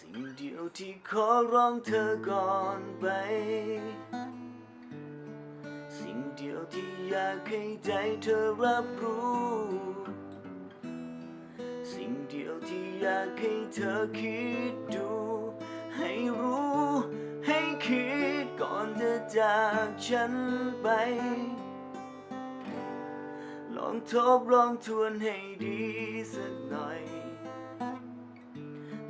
สิ่งเดียวที่ขอร้องเธอก่อนไป สิ่งเดียวที่อยากให้ใจเธอรับรู้ สิ่งเดียวที่อยากให้เธอคิดดู ให้รู้ ให้คิดก่อนจะจากฉันไป ลองทบลองทวนให้ดีสักหน่อย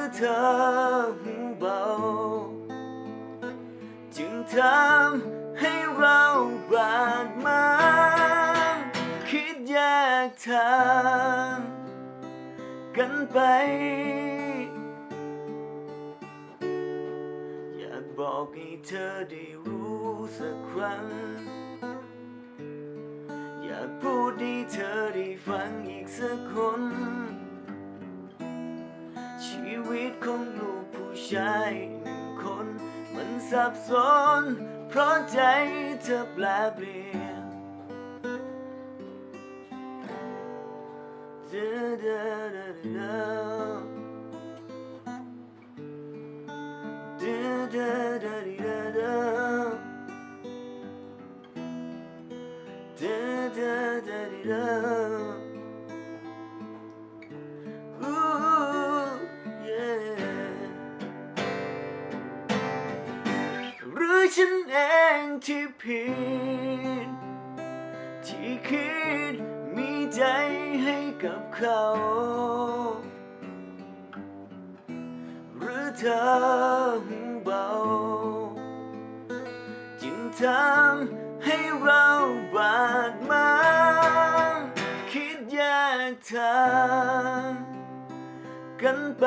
อเธอหูเบา จึงทำให้เราบาดหมางคิดแยกทางกันไป อยากบอกให้เธอได้รู้สักครั้ง อยากพูดให้เธอได้ฟังอีกสักคน กผู้ชายหนึ่งคน มันสับสน เพราะใจเธอแปลเปลี่ยนเดอเดอเดอเดอเดเดเดเดเดอ Da da da da da. ฉันเองที่ผิด ที่คิดมีใจให้กับเขา หรือเธอหูเบา จึงทำให้เราบาดหมางคิดแยกทางกันไป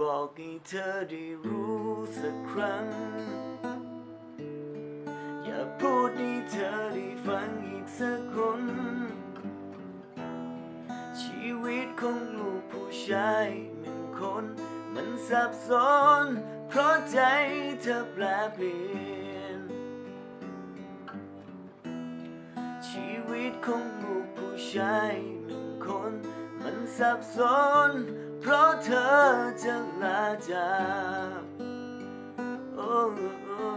บอกให้เธอได้รู้สักครั้ง อยากพูดให้เธอได้ฟังอีกสักคน ชีวิตของลูกผู้ชายหนึ่งคน มันสับสน เพราะใจเธอแปลเปลี่ยน ชีวิตของลูกผู้ชายหนึ่งคนมัน สับสน เพราะเธอจะลาจากโอ้โอ้